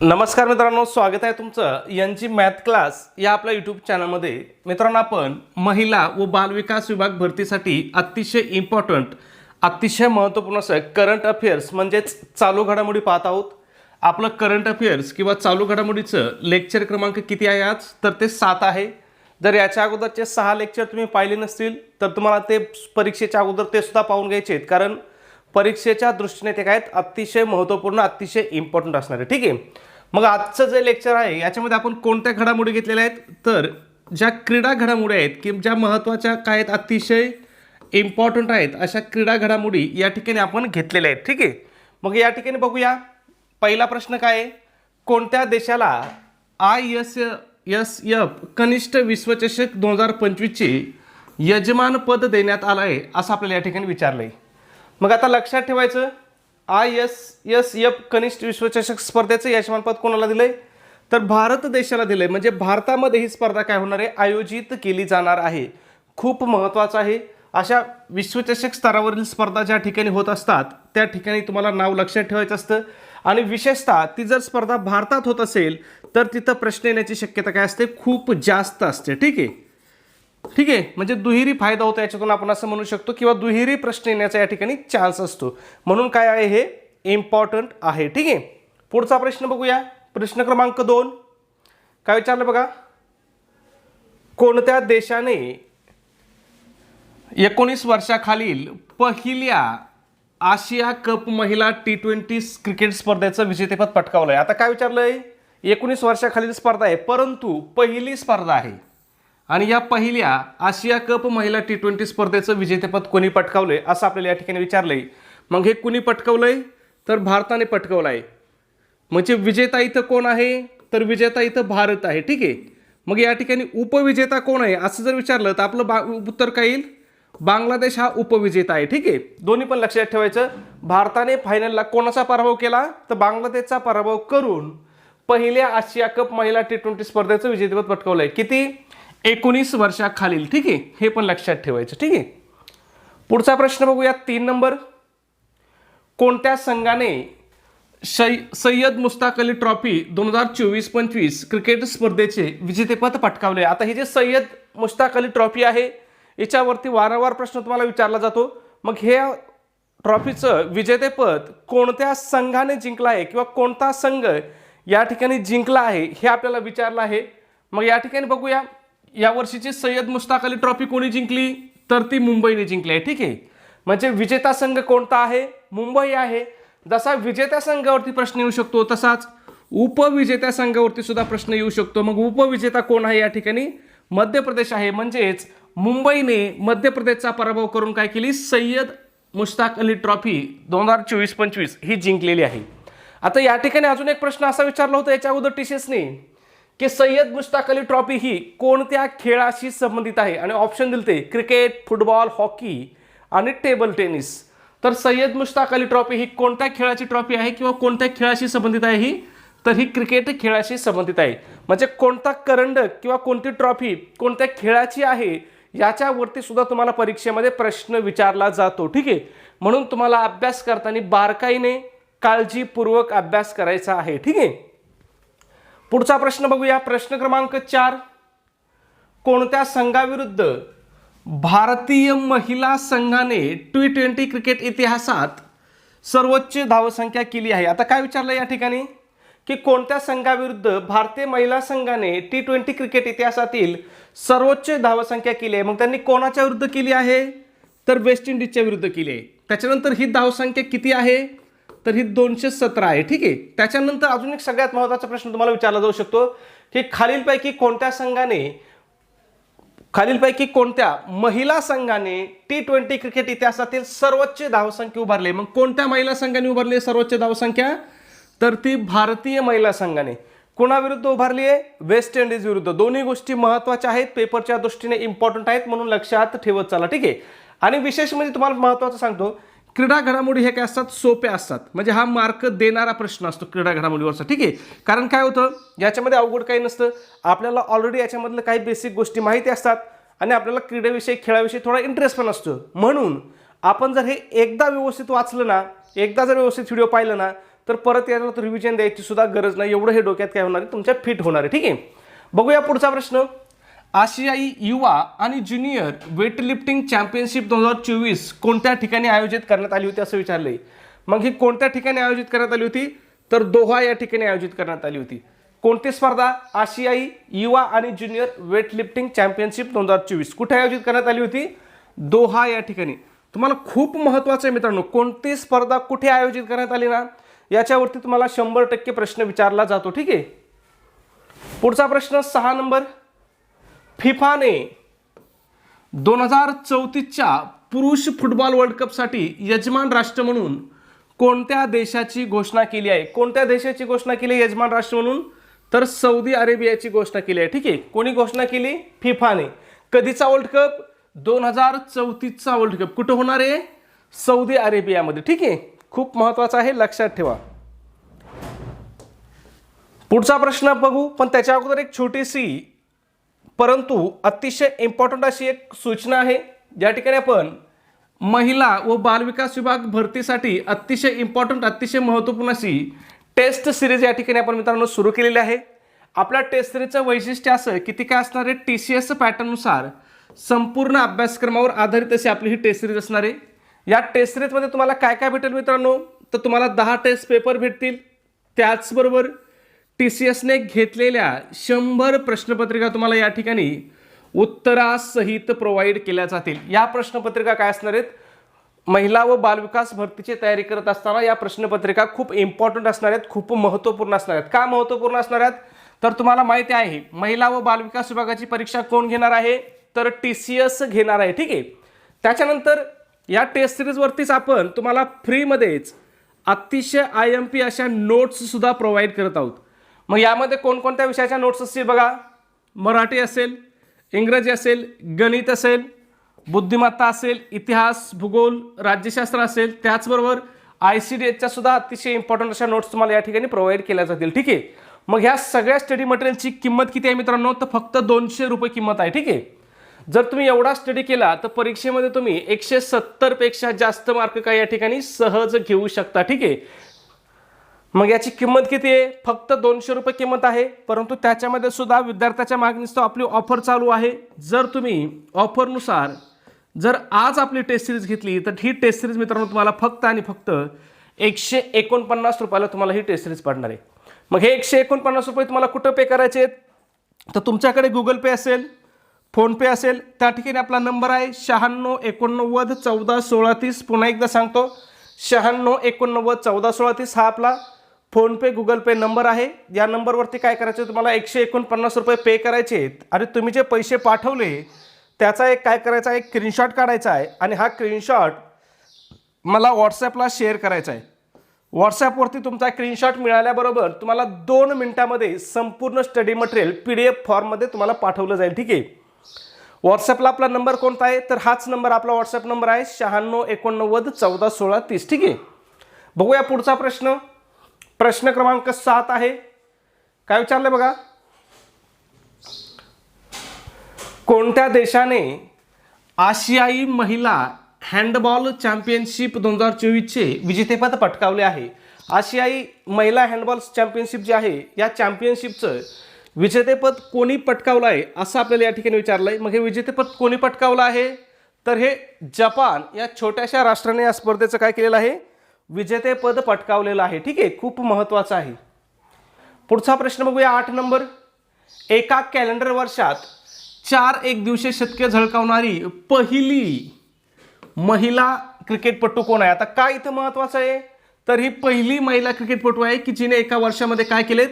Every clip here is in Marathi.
नमस्कार मित्रांनो स्वागत आहे तुमचं यांची मॅथ क्लास या आपल्या यूट्यूब चॅनलमध्ये मित्रांनो आपण महिला व बालविकास विभाग भरतीसाठी अतिशय इम्पॉर्टंट अतिशय महत्त्वपूर्ण असं करंट अफेअर्स म्हणजेच चालू घडामोडी पाहत आहोत. आपलं करंट अफेअर्स किंवा चालू घडामोडीचं लेक्चर क्रमांक किती आहे आज? तर ते सात आहे. जर याच्या अगोदरचे सहा लेक्चर तुम्ही पाहिले नसतील तर तुम्हाला ते परीक्षेच्या अगोदर ते सुद्धा पाहून घ्यायचे आहेत. कारण परीक्षेच्या दृष्टीने ते काय आहेत? अतिशय महत्त्वपूर्ण अतिशय इम्पॉर्टंट असणार आहे. ठीक आहे? मग आजचं जे लेक्चर आहे याच्यामध्ये आपण कोणत्या घडामोडी घेतलेल्या आहेत? तर ज्या क्रीडा घडामोडी आहेत की ज्या महत्त्वाच्या काय आहेत? अतिशय इम्पॉर्टंट आहेत अशा क्रीडा घडामोडी या ठिकाणी आपण घेतलेल्या आहेत. ठीक आहे? मग या ठिकाणी बघूया. पहिला प्रश्न काय आहे? कोणत्या देशाला आय एस एस एफ कनिष्ठ विश्वचषक दोन हजार पंचवीसचे यजमानपद देण्यात आलं आहे असं आपल्याला या ठिकाणी विचारलं आहे मग आता लक्षात ठेवायचं आय एस एस एफ कनिष्ठ विश्वचषक स्पर्धेचं यजमानपद कोणाला दिलंय? तर भारत देशाला दिलंय. म्हणजे भारतामध्ये ही स्पर्धा काय होणार आहे? आयोजित केली जाणार आहे. खूप महत्त्वाचं आहे. अशा विश्वचषक स्तरावरील स्पर्धा ज्या ठिकाणी होत असतात त्या ठिकाणी तुम्हाला नाव लक्षात ठेवायचं असतं. आणि विशेषतः ती जर स्पर्धा भारतात होत असेल तर तिथं प्रश्न येण्याची शक्यता काय असते? खूप जास्त असते. ठीक आहे? ठीक आहे? म्हणजे दुहेरी फायदा होतो याच्यातून आपण असं म्हणू शकतो किंवा दुहेरी प्रश्न येण्याचा या ठिकाणी चान्स असतो. म्हणून काय आहे हे? इम्पॉर्टंट आहे. ठीक आहे? पुढचा प्रश्न बघूया. प्रश्न क्रमांक दोन. काय विचारलं बघा? कोणत्या देशाने एकोणीस वर्षाखालील पहिल्या आशिया कप महिला टी ट्वेंटी क्रिकेट स्पर्धेचं विजेतेपद पटकावलं आहे आता काय विचारलंय? एकोणीस वर्षाखालील स्पर्धा आहे परंतु पहिली स्पर्धा आहे. आणि या पहिल्या आशिया कप महिला टी ट्वेंटी स्पर्धेचं विजेतेपद कोणी पटकावलंय असं आपल्याला या ठिकाणी विचारलंय. मग हे कुणी पटकावलंय? तर भारताने पटकावलं आहे म्हणजे विजेता इथं कोण आहे? तर विजेता इथं भारत आहे. ठीक आहे? मग या ठिकाणी उपविजेता कोण आहे असं जर विचारलं तर आपलं बा उत्तर काय येईल? बांगलादेश हा उपविजेता आहे. ठीक आहे? दोन्ही पण लक्षात ठेवायचं. भारताने फायनलला कोणाचा पराभव केला? तर बांगलादेशचा पराभव करून पहिल्या आशिया कप महिला टी ट्वेंटी स्पर्धेचं विजेतेपद पटकावलंय. किती? एकोणीस वर्षाखालील ठीक आहे? हे पण लक्षात ठेवायचं ठीक आहे? पुढचा प्रश्न बघूया तीन नंबर. कोणत्या संघाने शै सय्यद मुस्ताक अली ट्रॉफी दोन हजार चोवीस पंचवीस क्रिकेट स्पर्धेचे विजेतेपद पटकावले? आता हे जे सय्यद मुस्ताक अली ट्रॉफी आहे याच्यावरती वारंवार प्रश्न तुम्हाला विचारला जातो. मग हे ट्रॉफीचं विजेतेपद कोणत्या संघाने जिंकलं आहे किंवा कोणता संघ या ठिकाणी जिंकला आहे हे आपल्याला विचारलं आहे. मग या ठिकाणी बघूया. या वर्षीची सय्यद मुश्ताक अली ट्रॉफी कोणी जिंकली? तर ती मुंबईने जिंकली आहे ठीक आहे? म्हणजे विजेता संघ कोणता आहे? मुंबई आहे. जसा विजेत्या संघावरती प्रश्न येऊ शकतो तसाच उपविजेत्या संघावरती सुद्धा प्रश्न येऊ शकतो. मग उपविजेता कोण आहे या ठिकाणी? मध्य प्रदेश आहे. म्हणजेच मुंबईने मध्य प्रदेशचा पराभव करून काय केली? सय्यद मुश्ताक अली ट्रॉफी दोन हजार चोवीस पंचवीस ही जिंकलेली आहे. आता या ठिकाणी अजून एक प्रश्न असा विचारला होता याच्या अगोदर टीसीएसने. की सय्यद मुश्ताक अली ट्रॉफी ही कोणत्या खेळाशी संबंधित आहे? आणि ऑप्शन दिलते क्रिकेट फुटबॉल हॉकी आणि टेबल टेनिस तर सय्यद मुश्ताक अली ट्रॉफी ही कोणत्या खेळाची ट्रॉफी आहे किंवा कोणत्या खेळाशी संबंधित आहे ही? तर ही क्रिकेट खेळाशी संबंधित आहे. म्हणजे कोणता करंडक किंवा कोणती ट्रॉफी कोणत्या खेळाची आहे याच्यावरती सुद्धा तुम्हाला परीक्षेमध्ये प्रश्न विचारला जातो ठीक आहे? म्हणून तुम्हाला अभ्यास करताना बारकाईने काळजीपूर्वक अभ्यास करायचा आहे ठीक आहे? पुढचा प्रश्न बघूया. प्रश्न क्रमांक चार. कोणत्या संघाविरुद्ध भारतीय महिला संघाने टी ट्वेंटी क्रिकेट इतिहासात सर्वोच्च धावसंख्या केली आहे? आता काय विचारलं या ठिकाणी? की कोणत्या संघाविरुद्ध भारतीय महिला संघाने टी ट्वेंटी क्रिकेट इतिहासातील सर्वोच्च धावसंख्या केली आहे? मग त्यांनी कोणाच्या विरुद्ध केली आहे? तर वेस्ट इंडिजच्या विरुद्ध केली आहे. त्याच्यानंतर ही धावसंख्या किती आहे? तर ही दोनशे सतरा आहे ठीक आहे? त्याच्यानंतर अजून एक सगळ्यात महत्त्वाचा प्रश्न तुम्हाला विचारला जाऊ शकतो की खालीलपैकी कोणत्या संघाने खालीलपैकी कोणत्या महिला संघाने टी ट्वेंटी क्रिकेट इतिहासातील सर्वोच्च धावसंख्या उभारली मग कोणत्या महिला संघाने उभारली आहे सर्वोच्च धावसंख्या? तर ती भारतीय महिला संघाने. कुणाविरुद्ध उभारली आहे? वेस्ट इंडिज विरुद्ध. दोन्ही गोष्टी महत्त्वाच्या आहेत पेपरच्या दृष्टीने इम्पॉर्टंट आहेत म्हणून लक्षात ठेवत चला ठीक आहे? आणि विशेष म्हणजे तुम्हाला महत्त्वाचं सांगतो क्रीडा घडामोडी हे काय असतात? सोप्या असतात. म्हणजे हा मार्क देणारा प्रश्न असतो क्रीडा घडामोडीवरचा. ठीक आहे? कारण काय होतं? याच्यामध्ये अवघड काही नसतं. आपल्याला ऑलरेडी याच्यामधलं काही बेसिक गोष्टी माहिती असतात आणि आपल्याला क्रीडेविषयी खेळाविषयी थोडा इंटरेस्ट पण असतो. म्हणून आपण जर हे एकदा व्यवस्थित वाचलं ना एकदा जर व्यवस्थित व्हिडिओ पाहिलं ना तर परत याला रिव्हिजन द्यायची सुद्धा गरज नाही. एवढं हे डोक्यात काय होणार आहे? तुमच्या फिट होणार आहे. ठीक आहे? बघूया पुढचा प्रश्न. आशियाई युवा आणि ज्युनियर वेटलिफ्टिंग चॅम्पियनशिप दोन हजार चोवीस कोणत्या ठिकाणी आयोजित करण्यात आली होती असं विचारलंय? मग ही कोणत्या ठिकाणी आयोजित करण्यात आली होती? तर दोहा या ठिकाणी आयोजित करण्यात आली होती. कोणती स्पर्धा? आशियाई युवा आणि ज्युनियर वेटलिफ्टिंग चॅम्पियनशिप दोन हजार चोवीस कुठे आयोजित करण्यात आली होती? दोहा या ठिकाणी. तुम्हाला खूप महत्त्वाचं आहे मित्रांनो कोणती स्पर्धा कुठे आयोजित करण्यात आली ना याच्यावरती तुम्हाला शंभर टक्के प्रश्न विचारला जातो ठीक आहे? पुढचा प्रश्न सहा नंबर. फिफाने दोन हजार चौतीसच्या पुरुष फुटबॉल वर्ल्ड कपसाठी यजमान राष्ट्र म्हणून कोणत्या देशाची घोषणा केली आहे? कोणत्या देशाची घोषणा केली आहे यजमान राष्ट्र म्हणून? तर सौदी अरेबियाची घोषणा केली आहे. ठीक आहे. कोणी घोषणा केली? फिफाने. कधीचा वर्ल्ड कप? दोन हजार चौतीसचा वर्ल्ड कप. कुठं होणार आहे? सौदी अरेबियामध्ये. ठीक आहे. खूप महत्त्वाचं आहे. लक्षात ठेवा. पुढचा प्रश्न बघू. पण त्याच्या अगोदर एक छोटीशी परंतु अतिशय इम्पॉर्टंट अशी एक सूचना आहे. ज्या ठिकाणी आपण महिला व बालविकास विभाग भरतीसाठी अतिशय इम्पॉर्टंट अतिशय महत्त्वपूर्ण अशी टेस्ट सिरीज या ठिकाणी आपण मित्रांनो सुरू केलेली आहे. आपल्या टेस्ट सिरीजचं वैशिष्ट्य असं की ती काय असणार आहे? टी सी एस पॅटर्ननुसार संपूर्ण अभ्यासक्रमावर आधारित अशी आपली ही टेस्ट सिरीज असणार आहे. या टेस्ट सिरीजमध्ये तुम्हाला काय काय भेटेल मित्रांनो? तर तुम्हाला दहा टेस्ट पेपर भेटतील. त्याचबरोबर टी सी एसने घेतलेल्या शंभर प्रश्नपत्रिका तुम्हाला या ठिकाणी उत्तरासहित प्रोव्हाइड केल्या जातील. या प्रश्नपत्रिका काय असणार आहेत? महिला व बालविकास भरतीची तयारी करत असताना या प्रश्नपत्रिका खूप इम्पॉर्टंट असणार आहेत खूप महत्त्वपूर्ण असणार आहेत. का महत्त्वपूर्ण असणार आहेत? तर तुम्हाला माहिती आहे महिला व बालविकास विभागाची परीक्षा कोण घेणार आहे? तर टी सी एस घेणार आहे ठीक आहे? त्याच्यानंतर या टेस्ट सिरीजवरतीच आपण तुम्हाला फ्रीमध्येच अतिशय आय एम पी अशा नोट्ससुद्धा प्रोव्हाइड करत आहोत. मग यामध्ये कोणकोणत्या विषयाच्या नोट्स असतील बघा? मराठी असेल इंग्रजी असेल गणित असेल बुद्धिमत्ता असेल इतिहास भूगोल राज्यशास्त्र असेल त्याचबरोबर आय सी डी एचच्या सुद्धा अतिशय इम्पॉर्टंट अशा नोट्स तुम्हाला या ठिकाणी प्रोव्हाइड केल्या जातील. ठीक आहे? मग ह्या सगळ्या स्टडी मटेरियलची किंमत किती आहे मित्रांनो? तर फक्त दोनशे रुपये किंमत आहे. ठीक आहे? जर तुम्ही एवढा स्टडी केला तर परीक्षेमध्ये तुम्ही एकशे सत्तरपेक्षा जास्त मार्क काय या ठिकाणी सहज घेऊ शकता. ठीक आहे? मग याची किंमत किती आहे? फक्त दोनशे रुपये किंमत आहे. परंतु त्याच्यामध्ये सुद्धा विद्यार्थ्याच्या मागणीस आपली ऑफर चालू आहे. जर तुम्ही ऑफरनुसार जर आज आपली टेस्ट सिरीज घेतली तर ही टेस्ट सिरीज मित्रांनो तुम्हाला फक्त आणि फक्त एकशे एकोणपन्नास रुपयाला तुम्हाला ही टेस्ट सिरीज पडणार आहे. मग हे एकशे एकोणपन्नास रुपये तुम्हाला कुठं पे करायचे आहेत? तर तुमच्याकडे गुगल पे असेल फोनपे असेल. त्या ठिकाणी आपला नंबर आहे शहाण्णव एकोणनव्वद चौदा सोळा तीस. पुन्हा एकदा सांगतो शहाण्णव एकोणनव्वद चौदा सोळा तीस हा आपला फोनपे गुगल पे नंबर आहे. या नंबरवरती काय करायचं आहे? तुम्हाला एकशे एकोणपन्नास रुपये पे करायचे आहेत. आणि तुम्ही जे पैसे पाठवले त्याचा एक काय करायचा आहे? एक स्क्रीनशॉट काढायचा आहे. आणि हा स्क्रीनशॉट मला व्हॉट्सॲपला शेअर करायचा आहे. व्हॉट्सॲपवरती तुमचा स्क्रीनशॉट मिळाल्याबरोबर तुम्हाला दोन मिनटामध्ये संपूर्ण study material P D F फॉर्ममध्ये तुम्हाला पाठवलं जाईल. ठीक आहे? व्हॉट्सॲपला आपला नंबर कोणता आहे? तर हाच नंबर आपला व्हॉट्सॲप नंबर आहे. शहाण्णव एकोणनव्वद चौदा सोळा तीस. ठीक आहे? बघूया पुढचा प्रश्न. प्रश्न क्रमांक सात आहे. काय विचारलं बघा? कोणत्या देशाने आशियाई महिला हँडबॉल चॅम्पियनशिप दोन हजार चोवीसचे विजेतेपद पटकावले आहे? आशियाई महिला हँडबॉल चॅम्पियनशिप जी आहे या चॅम्पियनशिपचं विजेतेपद कोणी पटकावलं आहे असं आपल्याला या ठिकाणी विचारलं आहे मग हे विजेतेपद कोणी पटकावलं आहे? तर हे जपान या छोट्याशा राष्ट्राने या स्पर्धेचं काय केलेलं आहे? विजेतेपद पटकावलेलं आहे. ठीक आहे खूप महत्त्वाचं आहे. पुढचा प्रश्न बघूया आठ नंबर. एका कॅलेंडर वर्षात चार एक दिवशी शतके झळकावणारी पहिली महिला क्रिकेटपटू कोण आहे? आता काय इथं महत्त्वाचं आहे? तर ही पहिली महिला क्रिकेटपटू आहे की जिने एका वर्षामध्ये काय केलेत?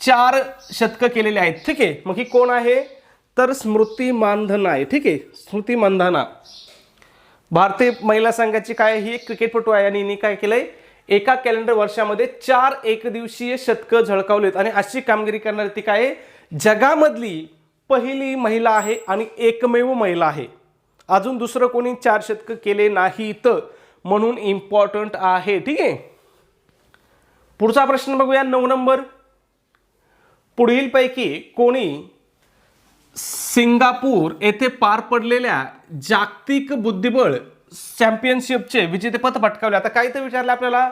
चार शतकं केलेले आहेत. ठीक आहे मग ही कोण आहे? तर स्मृती मानधना आहे. ठीक आहे स्मृती मानधना. भारतीय महिला संघाची काय ही एक क्रिकेटपटू आहे आणि हिने काय केलंय? एका कॅलेंडर वर्षामध्ये चार एकदिवसीय शतकं झळकावलेत. आणि अशी कामगिरी करणारी ती काय जगामधली पहिली महिला आहे आणि एकमेव महिला आहे. अजून दुसरं कोणी चार शतकं केले नाहीत म्हणून इम्पॉर्टंट आहे. ठीक आहे? पुढचा प्रश्न बघूया. नऊ नंबर. पुढीलपैकी कोणी सिंगापूर येथे पार पडलेल्या जागतिक बुद्धिबळ चॅम्पियनशिपचे विजेतेपद पटकावले. आता काही तर विचारलं आपल्याला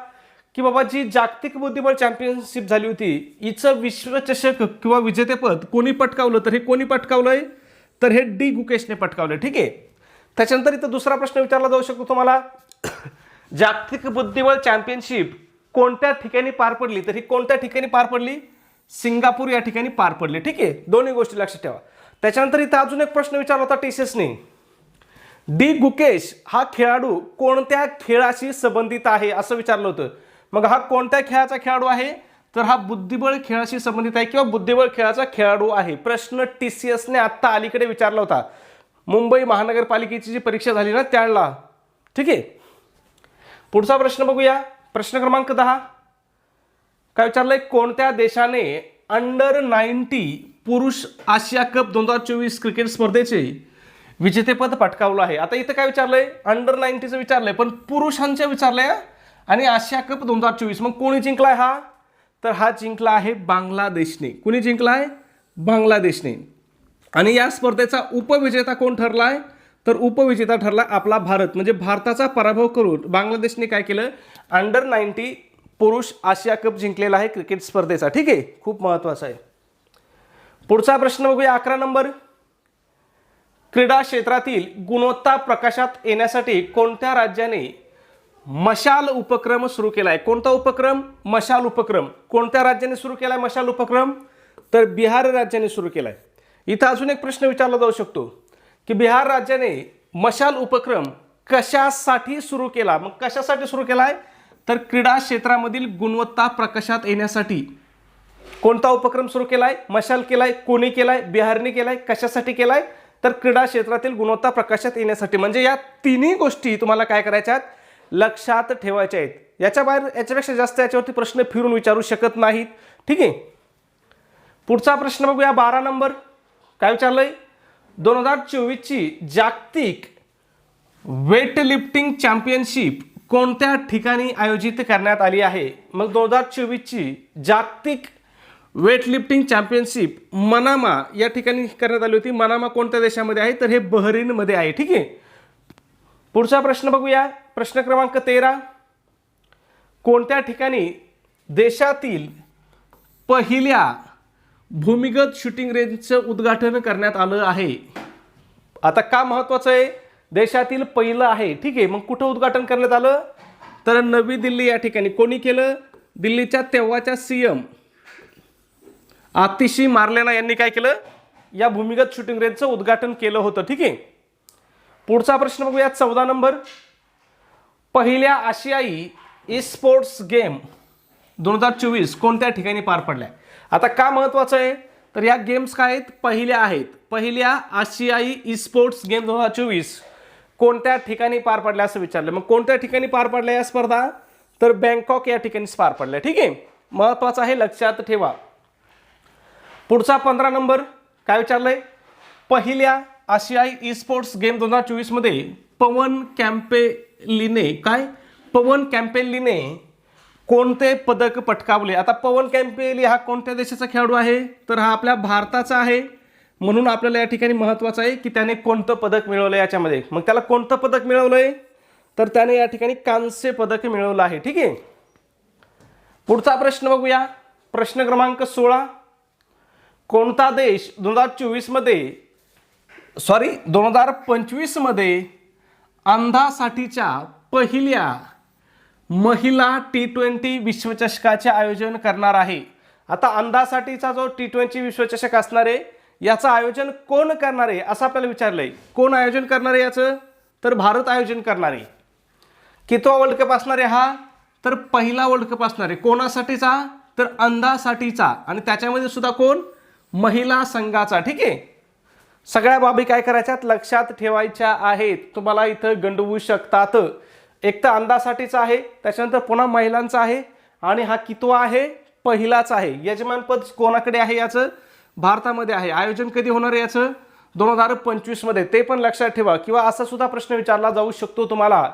की बाबा जी जागतिक बुद्धिबळ चॅम्पियनशिप झाली होती हिचं विश्वचषक किंवा विजेतेपद कोणी पटकावलं? तर हे कोणी पटकावलंय? तर हे डी गुकेशने पटकावलं ठीक आहे? त्याच्यानंतर इथं दुसरा प्रश्न विचारला जाऊ शकतो तुम्हाला. जागतिक बुद्धिबळ चॅम्पियनशिप कोणत्या ठिकाणी पार पडली? तर ही कोणत्या ठिकाणी पार पडली? सिंगापूर या ठिकाणी पार पडली. ठीक आहे? दोन्ही गोष्टी लक्षात ठेवा. त्याच्यानंतर इथं अजून एक प्रश्न विचारला होता टीसीएसने डी गुकेश हा खेळाडू कोणत्या खेळाशी संबंधित आहे असं विचारलं होतं. मग हा कोणत्या खेळाचा खेळाडू आहे? तर हा बुद्धिबळ खेळाशी संबंधित आहे किंवा बुद्धिबळ खेळाचा खेळाडू आहे? प्रश्न टी सी एसने आत्ता अलीकडे विचारला होता. मुंबई महानगरपालिकेची जी परीक्षा झाली ना त्याला ठीक आहे? पुढचा प्रश्न बघूया. प्रश्न क्रमांक दहा. काय विचारलंय? कोणत्या देशाने अंडर नाईन्टी पुरुष आशिया कप दोन हजार चोवीस क्रिकेट स्पर्धेचे विजेतेपद पटकावलं आहे. आता इथं काय विचारलंय? अंडर नाईन्टीचं विचारलंय पण पुरुषांच्या विचारलंय आणि आशिया कप दोन हजार चोवीस मग कोणी जिंकलाय हा? तर हा जिंकला आहे बांगलादेशने. कुणी जिंकलाय? बांगलादेशने. आणि या स्पर्धेचा उपविजेता कोण ठरलाय? तर उपविजेता ठरला आपला भारत. म्हणजे भारताचा पराभव करून बांगलादेशने काय केलं? अंडर नाईन्टी पुरुष आशिया कप जिंकलेला आहे क्रिकेट स्पर्धेचा. ठीक आहे? खूप महत्त्वाचा आहे. पुढचा प्रश्न बघूया अकरा नंबर. क्रीडा क्षेत्रातील गुणवत्ता प्रकाशात येण्यासाठी कोणत्या राज्याने मशाल उपक्रम सुरू केला आहे कोणता उपक्रम? मशाल उपक्रम. कोणत्या राज्याने सुरू केला आहे मशाल उपक्रम? तर बिहार राज्याने सुरू केला आहे इथं अजून एक प्रश्न विचारला जाऊ शकतो की बिहार राज्याने मशाल उपक्रम कशासाठी सुरू केला? मग कशासाठी सुरू केला आहे तर क्रीडा क्षेत्रामधील गुणवत्ता प्रकाशात येण्यासाठी कोणता उपक्रम सुरू केलाय? मशाल केलाय? कोणी केलाय? बिहारने केलाय? कशासाठी केलाय? तर क्रीडा क्षेत्रातील गुणवत्ता प्रकाशात येण्यासाठी. म्हणजे या तिन्ही गोष्टी तुम्हाला काय करायच्या आहेत? लक्षात ठेवायच्या आहेत. याच्या बाहेर याच्यापेक्षा जास्त याच्यावरती प्रश्न फिरून विचारू शकत नाहीत. ठीक आहे? पुढचा प्रश्न बघूया. बारा नंबर. काय विचारलंय? दोन हजार चोवीसची जागतिक वेट लिफ्टिंग चॅम्पियनशिप कोणत्या ठिकाणी आयोजित करण्यात आली आहे? मग दोन हजार चोवीसची जागतिक वेटलिफ्टिंग चॅम्पियनशिप मनामा या ठिकाणी करण्यात आली होती. मनामा कोणत्या देशामध्ये आहे? तर हे बहरीनमध्ये आहे ठीक आहे? पुढचा प्रश्न बघूया. प्रश्न क्रमांक तेरा. कोणत्या ठिकाणी देशातील पहिल्या भूमिगत शूटिंग रेंजचं उद्घाटन करण्यात आलं आहे? आता का महत्त्वाचं आहे? देशातील पहिलं आहे ठीक आहे? मग कुठं उद्घाटन करण्यात आलं? तर नवी दिल्ली या ठिकाणी. कोणी केलं? दिल्लीच्या तेव्हाच्या सी एम. आतिशी मार्लेना यांनी काय केलं? या भूमिगत शूटिंग रेंजचं उद्घाटन केलं होतं ठीक आहे? पुढचा प्रश्न बघूया चौदा नंबर. पहिल्या आशियाई ई स्पोर्ट्स गेम दोन हजार चोवीस कोणत्या ठिकाणी पार पडल्या? आता का महत्त्वाचं आहे? तर या गेम्स काय आहेत? पहिल्या आहेत. पहिल्या आशियाई ई स्पोर्ट्स गेम दोन हजार चोवीस कोणत्या ठिकाणी पार पडल्या असं विचारलं? मग कोणत्या ठिकाणी पार पडल्या या स्पर्धा? तर बँकॉक या ठिकाणी पार पडल्या ठीक आहे? महत्त्वाचं आहे लक्षात ठेवा. पुढचा पंधरा नंबर काय विचारलंय? पहिल्या आशियाई ई स्पोर्ट्स गेम दोन हजार चोवीसमध्ये पवन कॅम्पेलीने काय? पवन कॅम्पेलीने कोणते पदक पटकावले? आता पवन कॅम्पेली हा कोणत्या देशाचा खेळाडू आहे? तर हा आपल्या भारताचा आहे. म्हणून आपल्याला या ठिकाणी महत्त्वाचं आहे की त्याने कोणतं पदक मिळवलं याच्यामध्ये. मग त्याला कोणतं पदक मिळवलं आहे तर त्याने या ठिकाणी कांस्य पदक मिळवलं आहे. ठीक आहे? पुढचा प्रश्न बघूया. प्रश्न क्रमांक सोळा. कोणता देश दोन हजार चोवीसमध्ये सॉरी दोन हजार पंचवीसमध्ये अंधासाठीच्या पहिल्या महिला टी ट्वेंटी विश्वचषकाचे आयोजन करणार आहे? आता अंधासाठीचा जो टी ट्वेंटी विश्वचषक असणार आहे याचं आयोजन कोण करणार आहे असं आपल्याला विचारलं आहे कोण आयोजन करणार आहे याचं? तर भारत आयोजन करणार आहे. कितवा वर्ल्ड कप असणार आहे हा? तर पहिला वर्ल्ड कप असणार आहे. कोणासाठीचा? तर अंधासाठीचा. आणि त्याच्यामध्ये सुद्धा कोण? महिला संघाचा ठीक आहे? सगळ्या बाबी काय करायच्यात? लक्षात ठेवायच्या आहेत. तुम्हाला इथं गंडवू शकतात. एक तर अंदासाठीचा आहे त्याच्यानंतर पुन्हा महिलांचा आहे आणि हा कितवा आहे? पहिलाच आहे. यजमानपद कोणाकडे आहे याचं? भारतामध्ये आहे. आयोजन कधी होणार आहे याचं? दोन हजार पंचवीसमध्ये. ते पण लक्षात ठेवा. किंवा असा सुद्धा प्रश्न विचारला जाऊ शकतो तुम्हाला.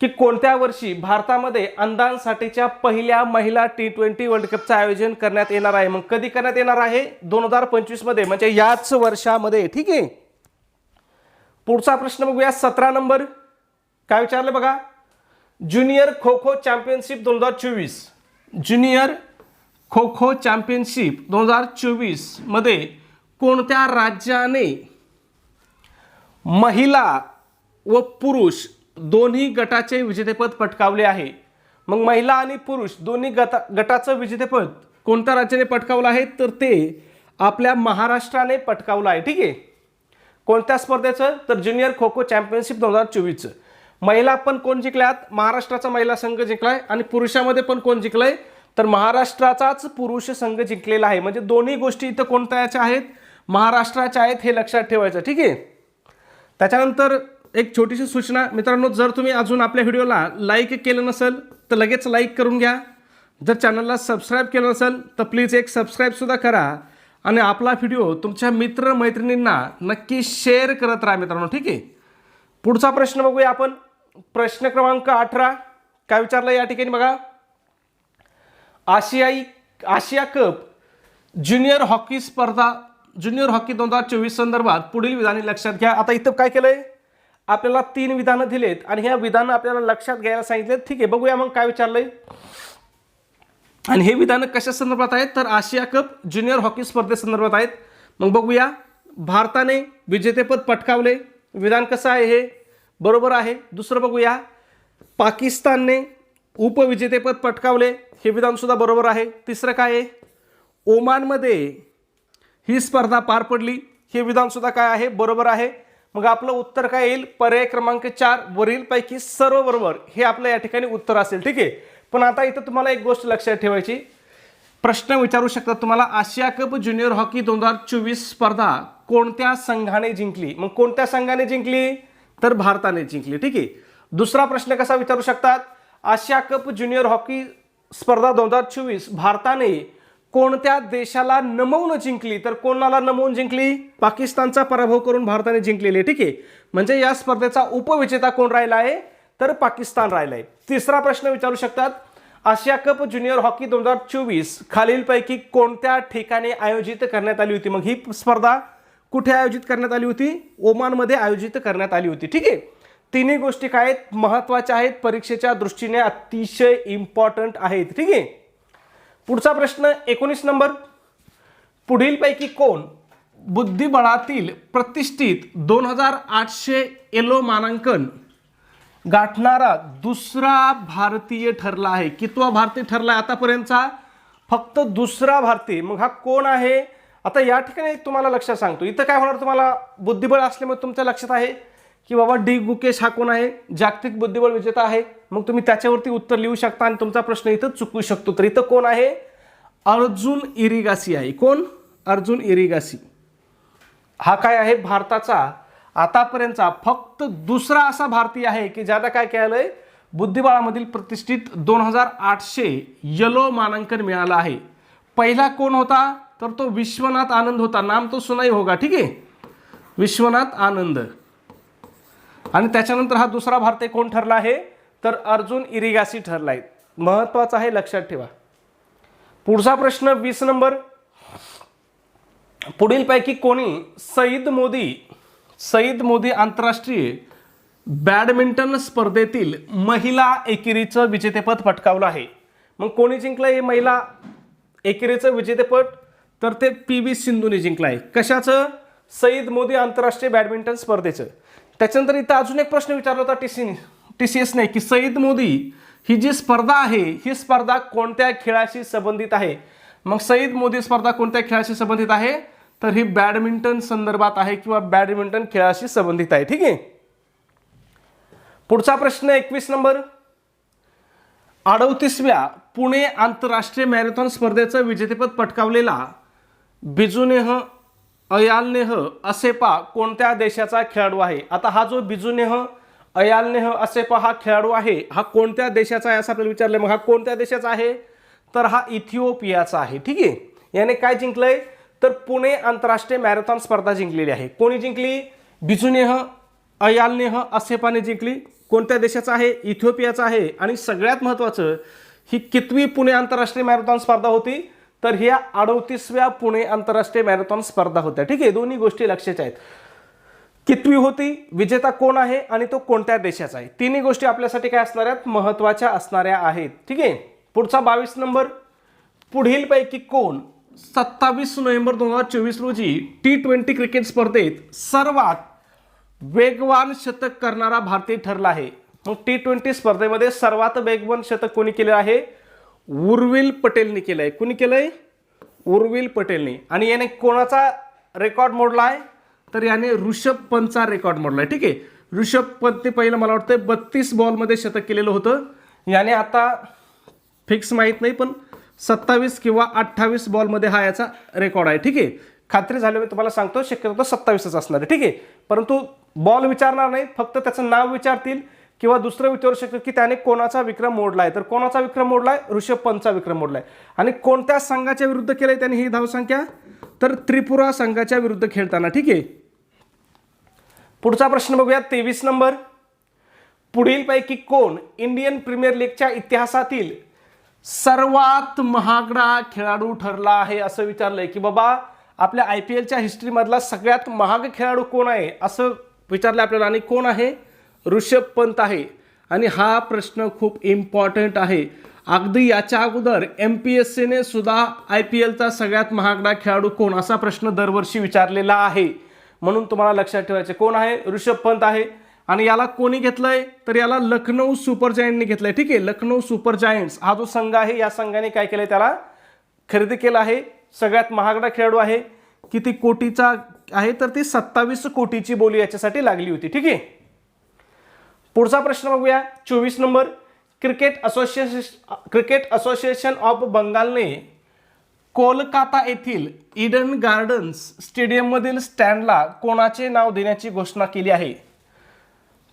की कोणत्या वर्षी भारतामध्ये अंधांसाठीच्या पहिल्या महिला टी ट्वेंटी वर्ल्ड कपचं आयोजन करण्यात येणार आहे? मग कधी करण्यात येणार आहे? दोन हजार पंचवीसमध्ये. म्हणजे याच वर्षामध्ये. ठीक आहे? पुढचा प्रश्न बघूया. सतरा नंबर. काय विचारलं बघा? ज्युनियर खो खो चॅम्पियनशिप दोन हजार चोवीस. ज्युनियर खो खो चॅम्पियनशिप दोन हजार चोवीसमध्ये कोणत्या राज्याने महिला व पुरुष दोन्ही गटाचे विजेतेपद पटकावले आहे. मग महिला आणि पुरुष दोन्ही गटा गटाचं विजेतेपद कोणत्या राज्याने पटकावलं आहे? तर ते आपल्या महाराष्ट्राने पटकावलं आहे. ठीक आहे? कोणत्या स्पर्धेचं? तर ज्युनियर खो खो चॅम्पियनशिप दोन हजार चोवीसचं महिला पण कोण जिंकल्यात? महाराष्ट्राचा महिला संघ जिंकलाय आणि पुरुषामध्ये पण कोण जिंकलंय? तर महाराष्ट्राचाच पुरुष संघ जिंकलेला आहे. म्हणजे दोन्ही गोष्टी इथं कोणत्या याच्या आहेत? महाराष्ट्राच्या आहेत हे लक्षात ठेवायचं. ठीक आहे? त्याच्यानंतर एक छोटीशी सूचना. मित्रांनो जर तुम्ही अजून आपल्या व्हिडिओला लाईक केलं नसेल तर लगेच लाईक करून घ्या. जर चॅनलला सबस्क्राईब केलं नसेल तर प्लीज एक सबस्क्राईबसुद्धा करा. आणि आपला व्हिडिओ तुमच्या मित्रमैत्रिणींना नक्की शेअर करत राहा मित्रांनो. ठीक आहे? पुढचा प्रश्न बघूया आपण. प्रश्न क्रमांक अठरा. काय विचारलं या ठिकाणी बघा. आशियाई आशिया कप ज्युनियर हॉकी स्पर्धा ज्युनियर हॉकी दोन हजार चोवीस संदर्भात पुढील विधाने लक्षात घ्या. आता इथं काय केलंय? आपल्याला तीन विधानं दिलेत आणि ह्या विधानं आपल्याला लक्षात घ्यायला सांगितलेत. ठीक आहे बघूया मग काय विचारलंय. आणि हे विधानं कशा संदर्भात आहेत? तर आशिया कप ज्युनियर हॉकी स्पर्धेसंदर्भात आहेत. मग बघूया. भारताने विजेतेपद पटकावले विधान कसं आहे हे? बरोबर आहे. दुसरं बघूया. पाकिस्तानने उपविजेतेपद पटकावले हे विधानसुद्धा बरोबर आहे. तिसरं काय आहे? ओमानमध्ये ही स्पर्धा पार पडली. हे विधानसुद्धा काय आहे? बरोबर आहे. मग आपलं उत्तर काय येईल? पर्याय क्रमांक चार वरीलपैकी सर्व बरोबर. हे आपलं या ठिकाणी उत्तर असेल ठीक आहे? पण आता इथं तुम्हाला एक गोष्ट लक्षात ठेवायची. प्रश्न विचारू शकतात तुम्हाला आशिया कप ज्युनियर हॉकी दोन हजार चोवीस स्पर्धा कोणत्या संघाने जिंकली? मग कोणत्या संघाने जिंकली? तर भारताने जिंकली ठीक आहे? दुसरा प्रश्न कसा विचारू शकतात? आशिया कप ज्युनियर हॉकी स्पर्धा दोन हजार चोवीस भारताने कोणत्या देशाला नमवून जिंकली? तर कोणाला नमवून जिंकली? पाकिस्तानचा पराभव करून भारताने जिंकलेली ठीक आहे? म्हणजे या स्पर्धेचा उपविजेता कोण राहिला आहे? तर पाकिस्तान राहिला आहे. तिसरा प्रश्न विचारू शकतात. आशिया कप ज्युनियर हॉकी दोन हजार चोवीस खालीलपैकी कोणत्या ठिकाणी आयोजित करण्यात आली होती? मग ही स्पर्धा कुठे आयोजित करण्यात आली होती? ओमानमध्ये आयोजित करण्यात आली होती ठीक आहे? तिन्ही गोष्टी काय आहेत? महत्त्वाच्या आहेत. परीक्षेच्या दृष्टीने अतिशय इम्पॉर्टंट आहेत ठीक आहे? पुढचा प्रश्न एकोणीस नंबर. पुढीलपैकी कोण बुद्धिबळातील प्रतिष्ठित दोन हजार आठशे एलो मानांकन गाठणारा दुसरा भारतीय ठरला आहे? कितवा भारतीय ठरला आहे आतापर्यंतचा? फक्त दुसरा भारतीय. मग हा कोण आहे? आता या ठिकाणी तुम्हाला लक्षात सांगतो. इथं काय होणार? तुम्हाला बुद्धिबळ असल्यामुळे तुमच्या लक्षात आहे. की बाबा डी गुकेश हा कोण आहे? जागतिक बुद्धिबळ विजेता आहे. मग तुम्ही त्याच्यावरती उत्तर लिहू शकता आणि तुमचा प्रश्न इथं चुकवू शकतो. तर इथं कोण आहे? अर्जुन इरिगासी आहे. कोण? अर्जुन इरिगासी. हा काय आहे? भारताचा आतापर्यंतचा फक्त दुसरा असा भारतीय आहे की ज्याला काय केलंय? बुद्धिबळामधील प्रतिष्ठित दोन हजार आठशे यलो मानांकन मिळालं आहे. पहिला कोण होता? तर तो विश्वनाथ आनंद होता. नाम तो सुनाई होगा ठीक आहे? विश्वनाथ आनंद. आणि त्याच्यानंतर हा दुसरा भारतीय कोण ठरला आहे? तर अर्जुन इरिगासी ठरला आहे महत्त्वाचा आहे लक्षात ठेवा. पुढचा प्रश्न वीस नंबर. पुढीलपैकी कोणी सईद मोदी सईद मोदी आंतरराष्ट्रीय बॅडमिंटन स्पर्धेतील महिला एकेरीचं विजेतेपद पटकावलं आहे. मग कोणी जिंकलं हे महिला एकेरीचं विजेतेपद? तर ते पी व्ही सिंधूने जिंकलं आहे कशाचं? सईद मोदी आंतरराष्ट्रीय बॅडमिंटन स्पर्धेचं. त्याच्यानंतर इथं अजून एक प्रश्न विचारला होता टी सी टी सी एसने की सईद मोदी ही जी स्पर्धा आहे ही स्पर्धा कोणत्या खेळाशी संबंधित आहे? मग सईद मोदी स्पर्धा कोणत्या खेळाशी संबंधित आहे? तर ही बॅडमिंटन संदर्भात आहे किंवा बॅडमिंटन खेळाशी संबंधित आहे ठीक आहे? पुढचा प्रश्न एकवीस नंबर. अडवतीसव्या पुणे आंतरराष्ट्रीय मॅरेथॉन स्पर्धेचं विजेतेपद पटकावलेला बिजुनेह अयालनेह असेपा कोणत्या देशाचा खेळाडू आहे? आता हा जो बिजुनेह अयालनेह असेपा हा खेळाडू आहे हा कोणत्या देशाचा आहे असं आपल्याला विचारलं. मग हा कोणत्या देशाचा आहे? तर हा इथिओपियाचा आहे. ठीक आहे? याने काय जिंकलंय? तर पुणे आंतरराष्ट्रीय मॅरेथॉन स्पर्धा जिंकलेली आहे. कोणी जिंकली? बिजुनेह अयालनेह असेपाने जिंकली. कोणत्या देशाचा आहे? इथिओपियाचा आहे. आणि सगळ्यात महत्त्वाचं ही कितवी पुणे आंतरराष्ट्रीय मॅरेथॉन स्पर्धा होती? तर ह्या अडोतीसव्या पुणे आंतरराष्ट्रीय मॅरेथॉन स्पर्धा होत्या. ठीक आहे दोन्ही गोष्टी लक्षाच्या आहेत. कितवी होती विजेता कोण आहे आणि तो कोणत्या देशाचा आहे? तिन्ही गोष्टी आपल्यासाठी काय असणार आहेत? महत्त्वाच्या असणाऱ्या आहेत. ठीक आहे पुढचा बावीस नंबर. पुढीलपैकी कोण? सत्तावीस नोव्हेंबर दोन हजार चोवीस रोजी टी ट्वेंटी क्रिकेट स्पर्धेत सर्वात वेगवान शतक करणारा भारतीय ठरला आहे. मग टी ट्वेंटी स्पर्धेमध्ये सर्वात वेगवान शतक कोणी केले आहे? उर्विल पटेलने केलं आहे कुणी केलं आहे उर्विल पटेलने. आणि याने कोणाचा रेकॉर्ड मोडला आहे? तर याने ऋषभ पंतचा रेकॉर्ड मोडला आहे. ठीक आहे? ऋषभ पंतने पहिलं मला वाटतं बत्तीस बॉलमध्ये शतक केलेलं होतं. याने आता फिक्स माहीत नाही पण सत्तावीस किंवा अठ्ठावीस बॉलमध्ये हा याचा रेकॉर्ड आहे. ठीक आहे? खात्री झाल्यावर मी तुम्हाला सांगतो शक्यतो सत्तावीसच असणार आहे. ठीक आहे? परंतु बॉल विचारणार नाही फक्त त्याचं नाव विचारतील. किंवा दुसरं विचारू शकतो की त्याने कोणाचा विक्रम मोडला आहे तर कोणाचा विक्रम मोडला आहे ऋषभ पंतचा विक्रम मोडला आहे आणि कोणत्या संघाच्या विरुद्ध केलंय त्याने ही धावसंख्या? तर त्रिपुरा संघाच्या विरुद्ध खेळताना. ठीक आहे? पुढचा प्रश्न बघूया तेवीस नंबर. पुढीलपैकी कोण इंडियन प्रीमियर लीगच्या इतिहासातील सर्वात महागडा खेळाडू ठरला आहे असं विचारलंय की बाबा आपल्या आय पी एलच्या हिस्ट्रीमधला सगळ्यात महाग खेळाडू कोण आहे असं विचारलं आपल्याला. आणि कोण आहे? ऋषभ पंत आहे. आणि हा प्रश्न खूप इम्पॉर्टंट आहे. अगदी याच्या अगोदर एम पी एस सीने सुद्धा आय पी एलचा सगळ्यात महागडा खेळाडू कोण असा प्रश्न दरवर्षी विचारलेला आहे. म्हणून तुम्हाला लक्षात ठेवायचे कोण आहे? ऋषभ पंत आहे. आणि याला कोणी घेतलंय? तर याला लखनौ सुपर जायंटने घेतलंय. ठीक आहे लखनौ सुपर जायंट्स. हा जो संघ आहे या संघाने काय केलंय? त्याला खरेदी केलं आहे. सगळ्यात महागडा खेळाडू आहे. किती कोटीचा आहे? तर ती सत्तावीस कोटीची बोली याच्यासाठी लागली होती. ठीक आहे. पुढचा प्रश्न बघूया. चोवीस number. Cricket association cricket association of बंगालने Kolkata येथील इडन गार्डन्स स्टेडियममधील स्टँडला कोणाचे नाव देण्याची घोषणा केली आहे?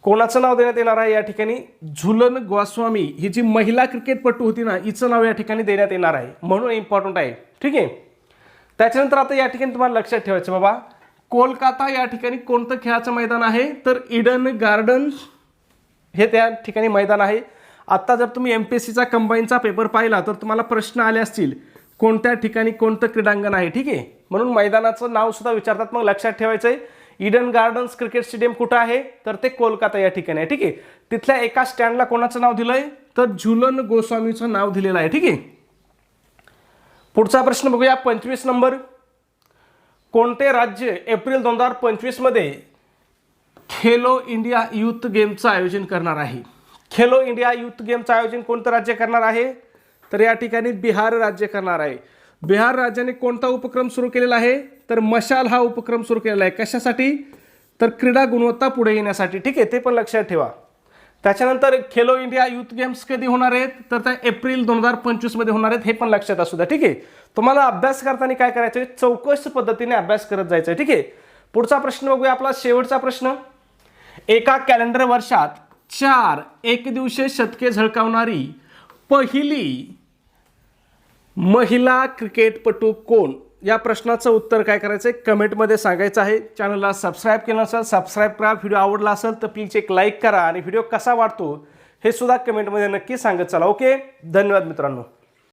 कोणाचं नाव देण्यात येणार आहे या ठिकाणी? झुलन गोस्वामी. ही जी महिला क्रिकेटपटू होती ना हिचं नाव या ठिकाणी देण्यात येणार आहे. म्हणून इम्पॉर्टंट आहे. ठीक आहे? त्याच्यानंतर आता या ठिकाणी तुम्हाला लक्षात ठेवायचं बाबा. कोलकाता या ठिकाणी कोणतं खेळाचं मैदान आहे? तर इडन गार्डन्स हे त्या ठिकाणी मैदान आहे. आत्ता जर तुम्ही एम पी एस सीचा कंबाईनचा पेपर पाहिला तर तुम्हाला प्रश्न आले असतील कोणत्या ठिकाणी कोणतं क्रीडांगण आहे? ठीक आहे? म्हणून मैदानाचं नावसुद्धा विचारतात मग लक्षात ठेवायचं आहे इडन गार्डन्स क्रिकेट स्टेडियम कुठं आहे? तर ते कोलकाता या ठिकाणी आहे. ठीक आहे? तिथल्या एका स्टँडला कोणाचं नाव दिलं आहे तर झुलन गोस्वामीचं नाव दिलेलं आहे. ठीक आहे? पुढचा प्रश्न बघूया. पंचवीस नंबर. कोणते राज्य एप्रिल दोन हजार पंचवीसमध्ये खेलो इंडिया युथ गेमचं आयोजन करणार आहे. खेलो इंडिया युथ गेमचं आयोजन कोणतं राज्य करणार आहे? तर या ठिकाणी बिहार राज्य करणार आहे. बिहार राज्याने कोणता उपक्रम सुरू केलेला आहे? तर मशाल हा उपक्रम सुरू केलेला आहे. कशासाठी? तर क्रीडा गुणवत्ता पुढे येण्यासाठी. ठीक आहे ते पण लक्षात ठेवा. त्याच्यानंतर खेलो इंडिया युथ गेम्स कधी होणार आहेत? तर त्या एप्रिल दोन हजार पंचवीसमध्ये होणार आहेत हे पण लक्षात असू द्या. ठीक आहे तुम्हाला अभ्यास करताना काय करायचं आहे चौकस पद्धतीने अभ्यास करत जायचं आहे ठीक आहे पुढचा प्रश्न बघूया आपला शेवटचा प्रश्न. एका कॅलेंडर वर्षात चार एक एकदिवसीय शतके झळकावणारी पहिली महिला क्रिकेटपटू कोण? या प्रश्नाचं उत्तर काय करायचं आहे कमेंटमध्ये सांगायचं आहे. चॅनलला सबस्क्राईब केलं नसेल सबस्क्राईब करा. व्हिडिओ आवडला असेल तर प्लीज एक लाईक करा. आणि व्हिडिओ कसा वाटतो हे सुद्धा कमेंटमध्ये नक्की सांगत चला. ओके धन्यवाद मित्रांनो.